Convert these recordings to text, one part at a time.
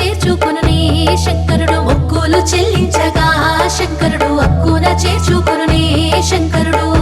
చేర్చుకుని శంకరుడు. మొక్కులు చెల్లించగా శంకరుడు అక్కున చేర్చుకుని శంకరుడు.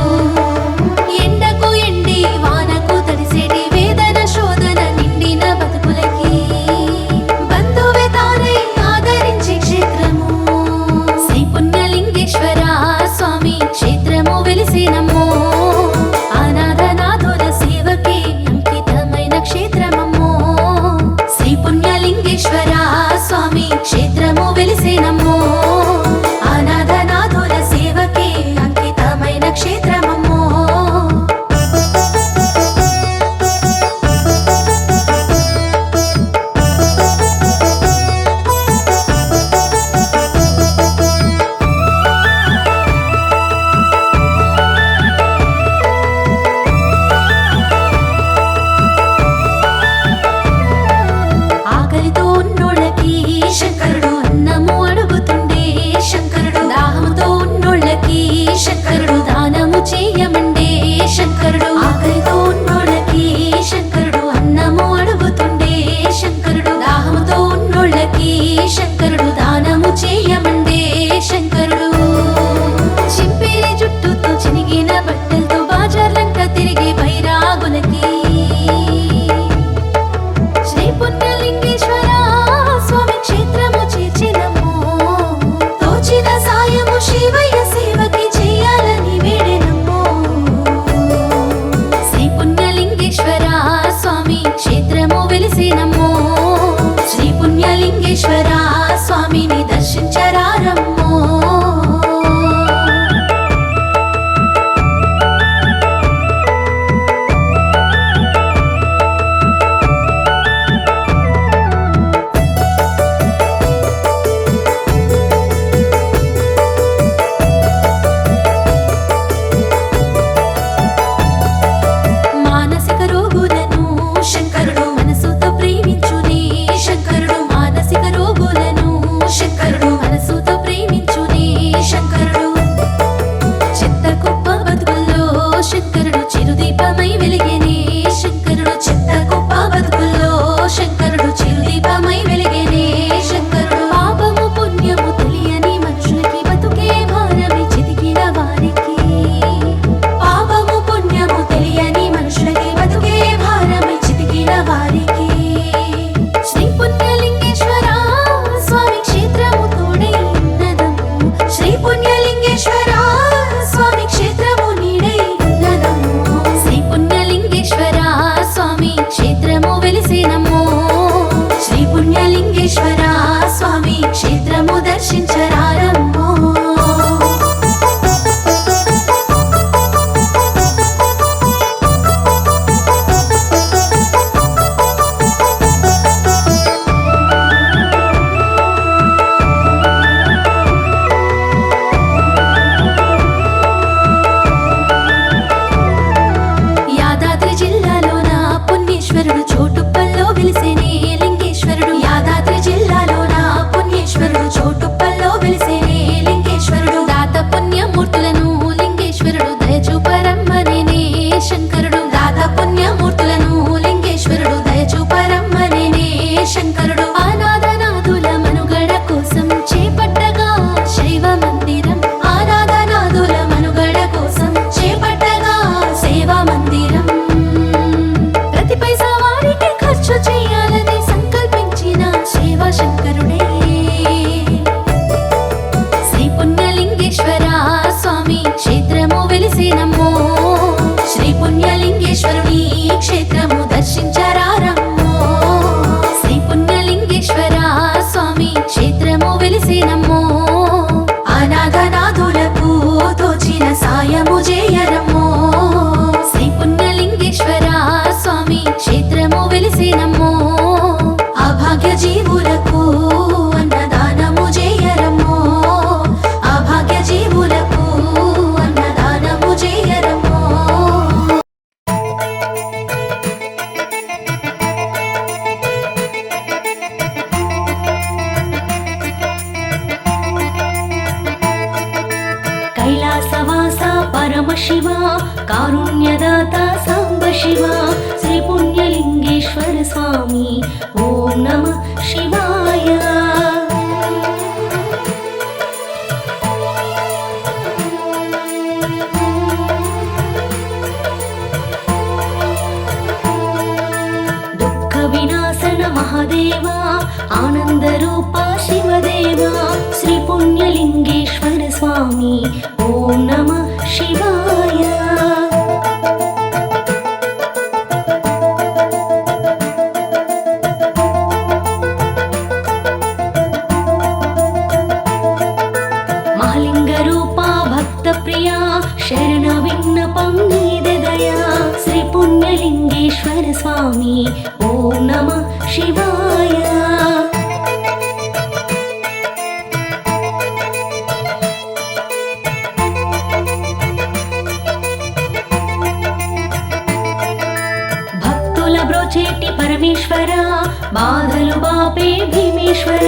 ఈశ్వరా స్వామిని ुण्यदाता सा पुण्यलिङ्गेश्वर स्वामी। ॐ कविनासन महादेव। आनन्दरूपा शिवदेवा। श्रीपुण्यलिङ्गेश्वरस्वामी బ్రోచేటి పరమేశ్వర బాధలు బాపే భీమేశ్వర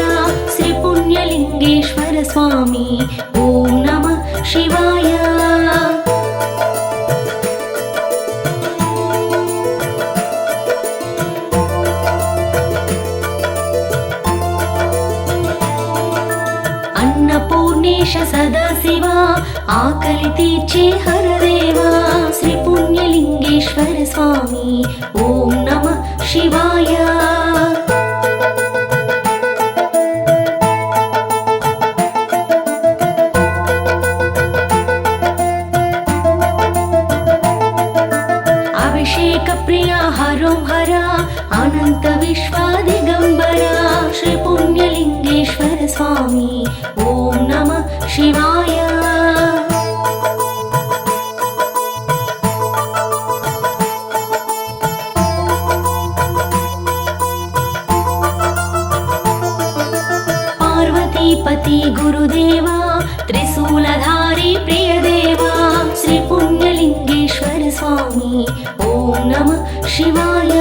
శ్రీ పుణ్యలింగేశ్వర స్వామి ఓం నమ శివాయ. అన్నపూర్ణేశ ఆకలి తీర్చే హరదేవా శ్రీ పుణ్యలింగేశ్వర స్వామి ఓ शिवाय శివాయ.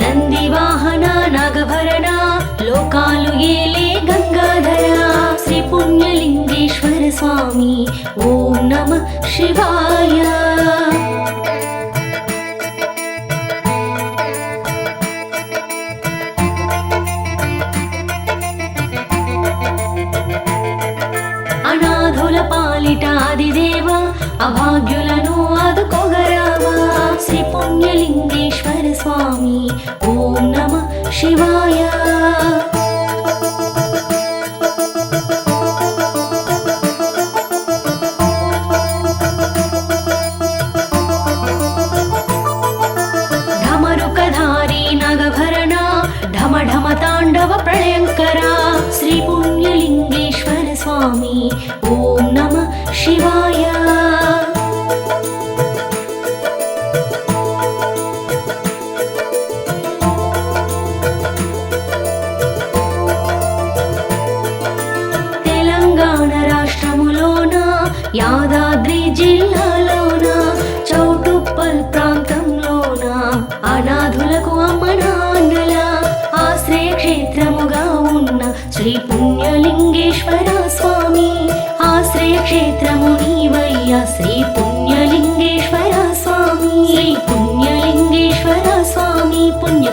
నందివాహన నాగభరణ లోకాలు ఏలే గంగాధర శ్రీ పుణ్యలింగేశ్వర స్వామి ఓం నమ శివాయ. ఆదిదేవా అభాగ్యులను ఆదుకోగరావా? శ్రీ పుణ్యలింగేశ్వర స్వామి ఓం నమ శివాయ.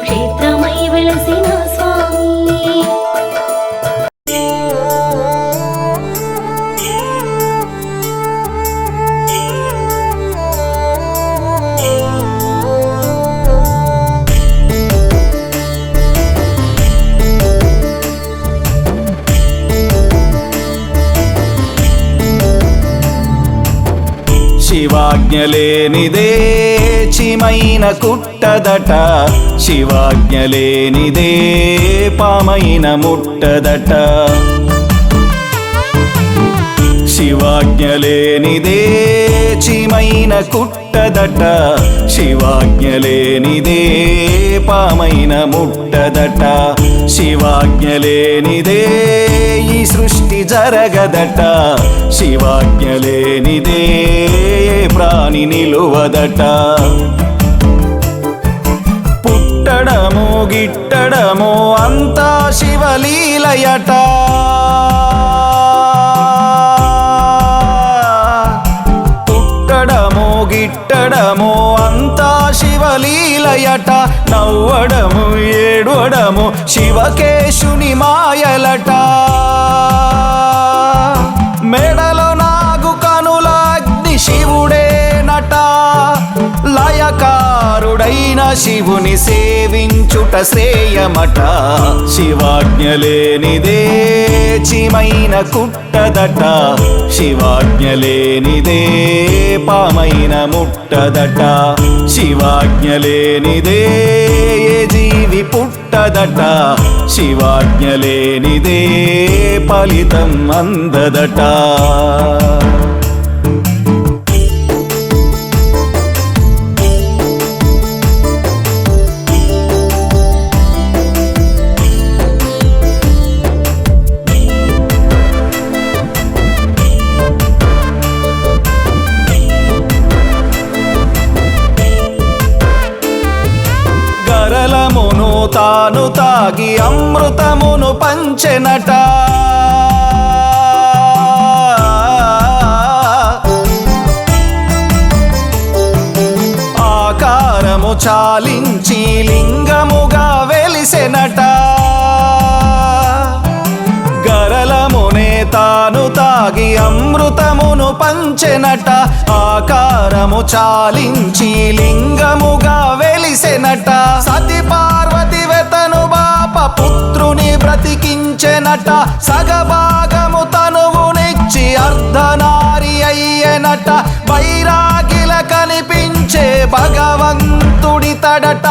పుణ్యక్షేత్రమై వెలసిన స్వామి. చిమైన కుట్టదట శివాజ్ఞలేనిదే పామైన ముట్టదట. శివాజ్ఞలేనిదే చిమైన కుట్టదట శివాజ్ఞలేనిదే పామైన ముట్టదట శివాజ్ఞలేనిదే ఈ సృష్టి జరగదట శివాజ్ఞలేనిదే ప్రాణి నిలువదట. పుట్టడము గిట్టడము అంతా శివలీలయట. ఎడమో అంతా శివలీలయట. నవ్వడము ఏడవడము శివకేశుని మాయలట. మెడలో లయకారుడైన శివుని సేవించుట శ్రేయమట శివాజ్ఞలేనిదే చిమైన కుట్టదట. శివాజ్ఞలేనిదే పామైన ముట్టదట. శివాజ్ఞలేనిదే ఏ జీవి పుట్టదట. శివాజ్ఞలేనిదే ఫలితం అందదట. అమృతమును ఆకారము చాలించి లింగముగా వెలిసెనట. గరలమునే తాను తాగి అమృతమును పంచెనట. ఆకారము చాలించి లింగముగా వెలిసెనట. సతి పార్వతి పుత్రుని బ్రతికించెనట సగభాగము తనువునిచ్చి అర్ధనారి అయ్యనట వైరాగిల కనిపించే భగవంతుడి తడట.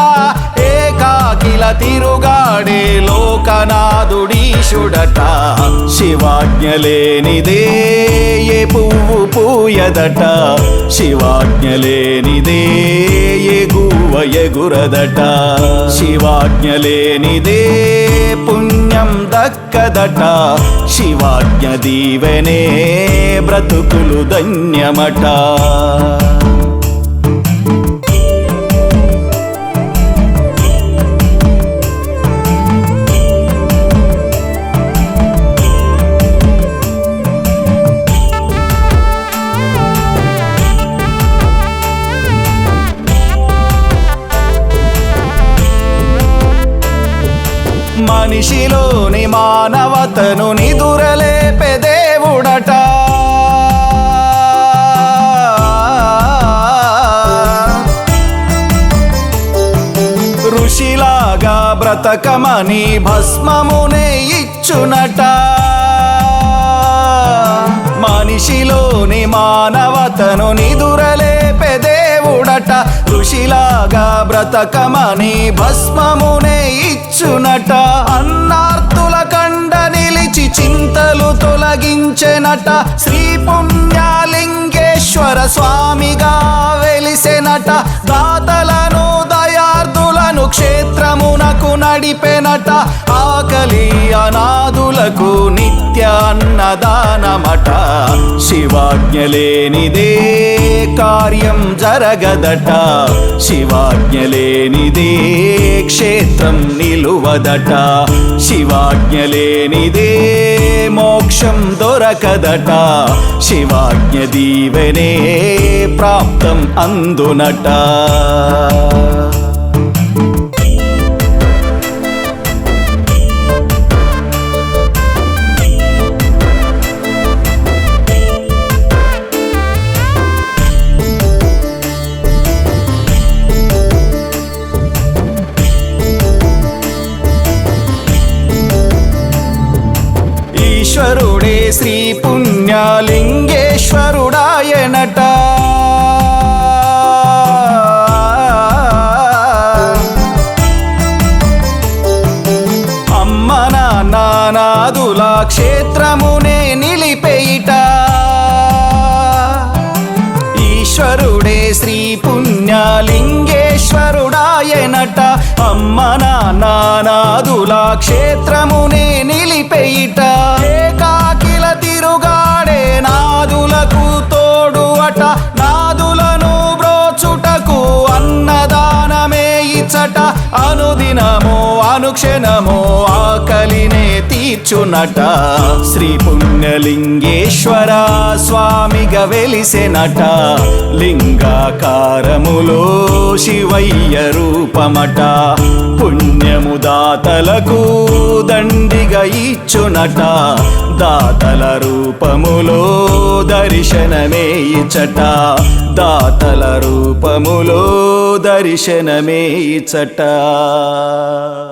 తిరుగాడే లోకనాథుడీశుడట. శివాజ్ఞ లేనిదే ఏ పువ్వు పూయదట. శివాజ్ఞ లేనిదే ఏ గువ్వ ఎగురదట. శివాజ్ఞ లేనిదే పుణ్యం దక్కదట. శివాజ్ఞ దీవెనే బ్రతుకులు ధన్యమట. అతను నిదురలేపే దేవుడట ఋషిలాగా బ్రతకమని భస్మమునే ఇచ్చునట. మనిషిలోని మానవతను నిదురలేపే దేవుడట ఋషిలాగా బ్రతకమని భస్మమునే ఇచ్చునట. అన్నార్తుల కండ నుంచి చింతలు తొలగించెనట శ్రీ పుణ్యలింగేశ్వర స్వామిగా వెలిసెనట దాతలను దయార్థులను క్షేత్రమునకు నడిపెనట ఆకలి అనాథులకు నిత్య అన్నదానమట. శివాజ్ఞ లేనిదే కార్యం జరగదట. శివాజ్ఞ లేనిదే మోక్షం నిలువదట. శివాజ్ఞ లేనిదే మోక్షం దొరకదట. శివాజ్ఞ దీవెనే ప్రాప్తం అందునట. శ్రీ పుణ్యలింగేశ్వరుడాయనట. అమ్మ నానాదుల క్షేత్రమునే నిలిపేయిట. ఈశ్వరుడే శ్రీ పుణ్యలింగేశ్వరుడాయనట. అమ్మ నానాదుల క్షేత్రమునే నిలిపేయిట. ఏకాకి తిరుగాడే నాదులకు తోడు అట. నాదులను బ్రోచుటకు అన్నదానమే ఇచ్చట. అనుదినమో అనుక్షణమో ఆకలిని తీర్చునట శ్రీ పుణ్యలింగేశ్వర స్వామిగా వెలిసెనట. లింగాకారములో శివయ్య రూపమట. పుణ్యము దాతలకు దండిగా ఇచ్చునట. దాతల రూపములో దర్శనమే ఇచ్చట. దాతల రూపములో దర్శనమే ఇచ్చట.